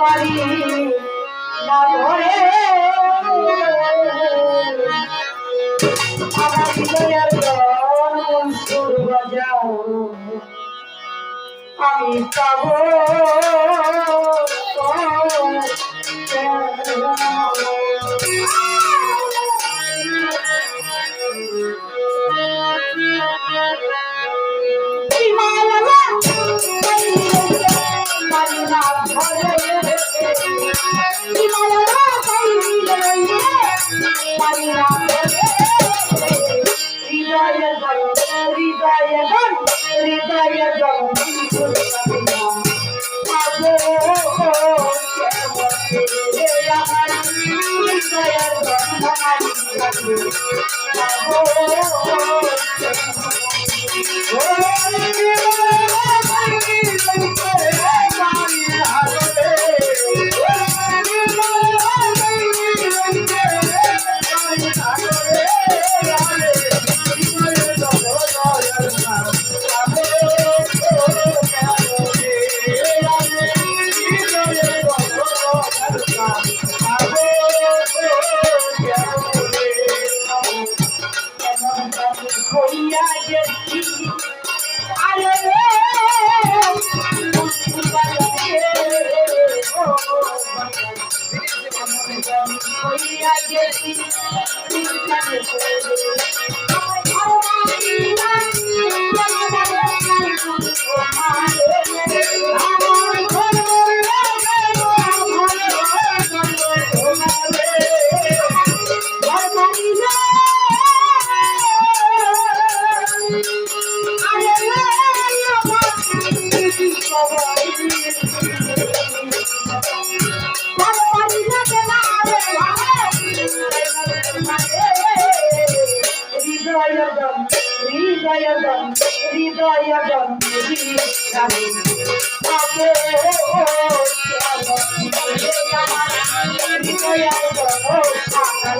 পারি না ধরে। আমার হৃদয়ের মনসুর বাজাও আমি পাবো। হইয়া হইয়া গেছি হৃদয়দম হৃদয়দম হৃদয়দম আজকাল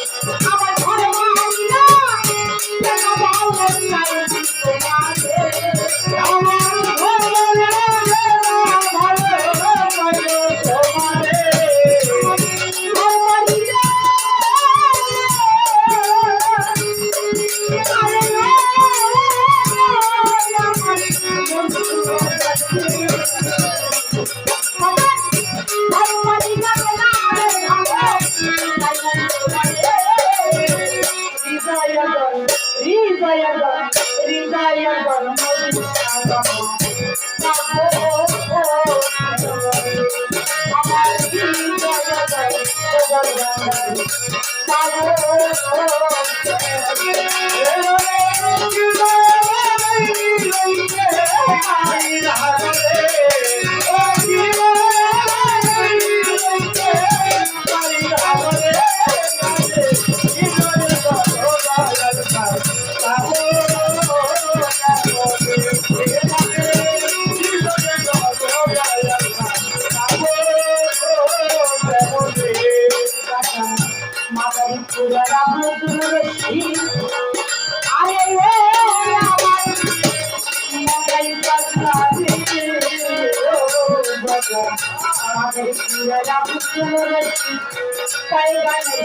মাদারি তাই গানে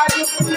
কাজে খুঁজে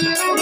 I'm